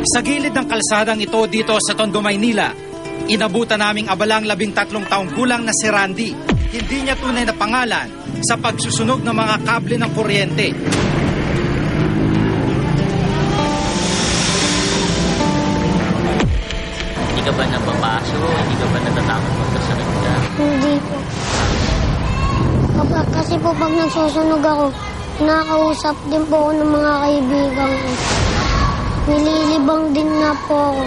Sa gilid ng kalsadang ito dito sa Tondo, Maynila, inabutan naming abalang labing tatlong taong gulang na si Randy. Hindi niya tunay na pangalan sa pagsusunog ng mga kable ng kuryente. Hindi ka ba napapaso? Hindi ka ba natatakot magkasunod ka? Hindi po. Kapag, kasi po pag nagsusunog ako, nakakausap din po ako ng mga kaibigan ko. Nililibang din na po ako.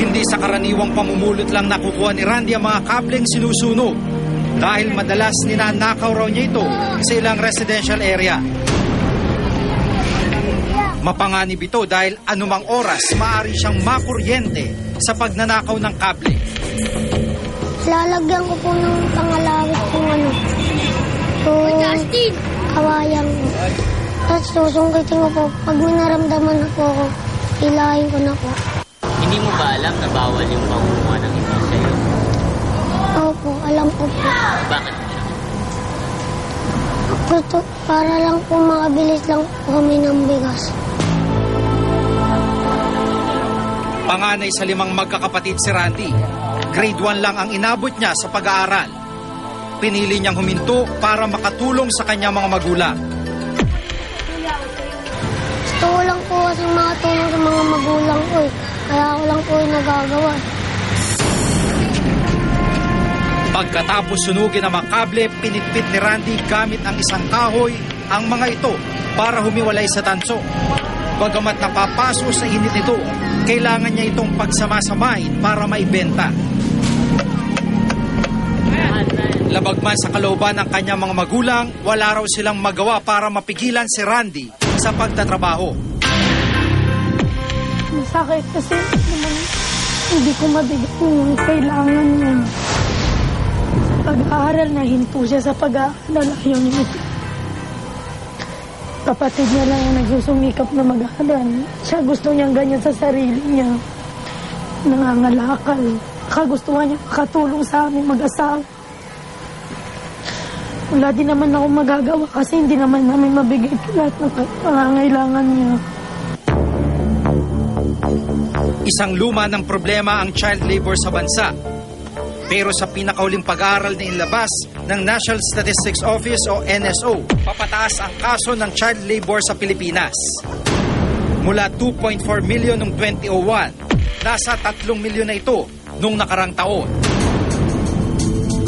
Hindi sa karaniwang pamumulot lang nakukuha ni Randy ang mga kableng sinusunog dahil madalas ninanakaw raw niya ito sa ilang residential area. Mapanganib ito dahil anumang oras maaari siyang makuryente sa pagnanakaw ng kable. Lalagyan ko po ng pangalawit kung ano. Kung kawayan ko. Tapos susungkitin ko po. Pag may naramdaman na po ako, ilahin ko na po. Hindi mo ba alam na bawal yung pangunguha ng iba sa'yo? Opo, alam ko po. Bakit mo siya? Gusto, para lang po makabilis lang po kami ng bigas. Panganay sa limang magkakapatid si Randy. Grade 1 lang ang inabot niya sa pag-aaral. Pinili niyang huminto para makatulong sa kanyang mga magulang. Gusto ko lang po kasi makatulong sa mga magulang ko eh. Kaya ako lang po yung nagagawa. Pagkatapos sunugin ang mga kable, pinitpit ni Randy gamit ang isang kahoy ang mga ito para humiwalay sa tanso. Bagamat napapaso sa init nito, kailangan niya itong pagsamasamahin para maibenta. Labag man sa kalooban ng kanyang mga magulang, wala raw silang magawa para mapigilan si Randy sa pagtatrabaho. Masakit kasi naman hindi ko mabigay yung kailangan niya. Sa pag-aaral na hinto siya sa pag-aaral. Ayaw niya ito. Kapatid niya lang ang nagsusumikap na mag-aaral. Siya gusto niyang ganyan sa sarili niya. Nangangalakal. Kagustuhan niya makatulong sa amin mag-asawa. Wala din naman ako magagawa kasi hindi naman namin mabigay lahat ng pangangailangan niya. Isang luma ng problema ang child labor sa bansa. Pero sa pinakauling pag-aaral na inilabas ng National Statistics Office o NSO, papataas ang kaso ng child labor sa Pilipinas. Mula 2.4 million noong 2001, nasa 3 milyon na ito noong nakarang taon.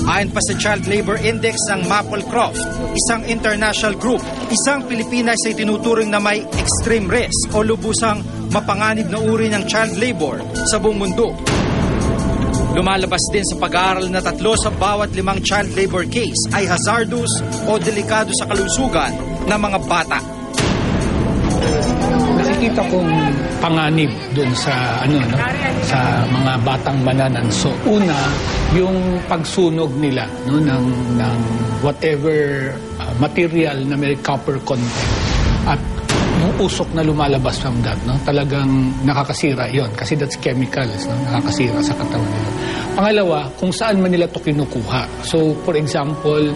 Ayon pa sa Child Labor Index ng Maplecroft, isang international group, isang Pilipinas ay tinuturing na may extreme risk o lubusang mapanganib na uri ng child labor sa buong mundo. Lumalabas din sa pag-aaral na tatlo sa bawat limang child labor case ay hazardous o delikado sa kalusugan ng mga bata. Nakikita kong panganib doon sa ano no sa mga batang manananso. Una, yung pagsunog nila no ng ng whatever uh, material na may copper content at yung usok na lumalabas from that no talagang nakakasira yon kasi that's chemicals no nakakasira sa katawan nila. Pangalawa, kung saan man nila to kinukuha. So for example,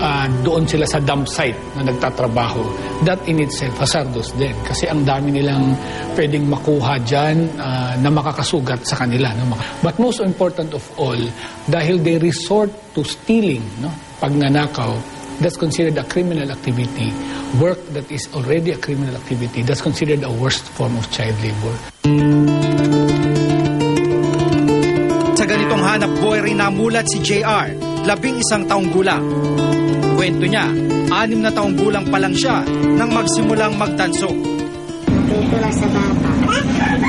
ah, doon sila sa dump site na nagtatrabaho, that in itself hazardous din. Kasi ang dami nilang pwedeng makuha dyan ah, na makakasugat sa kanila. No? But most important of all, dahil they resort to stealing, no? pagnanakaw, that's considered a criminal activity. Work that is already a criminal activity, that's considered a worst form of child labor. Sa ganitong hanap buhay rin namulat si JR, labing isang taong gulang. Kwento niya, anim na taong gulang pa lang siya nang magsimulang magtanso. Dito lang sa bata.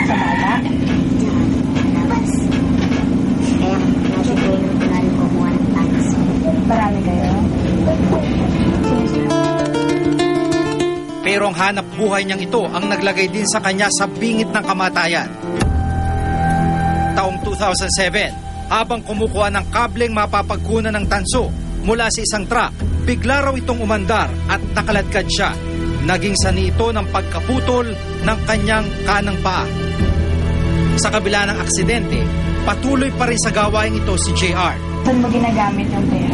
Sa? Labas. Kaya kumuha ng tanis. Marami kayo? Pero ang hanap buhay niyang ito ang naglagay din sa kanya sa bingit ng kamatayan. Taong 2007, habang kumukuha ng kableng mapapagkunan ng tanso mula sa isang truck, bigla raw itong umandar at nakaladkad siya. Naging sani ito ng pagkaputol ng kanyang kanang paa. Sa kabila ng aksidente, patuloy pa rin sa gawain ito si JR. Saan mo ginagamit yung pera?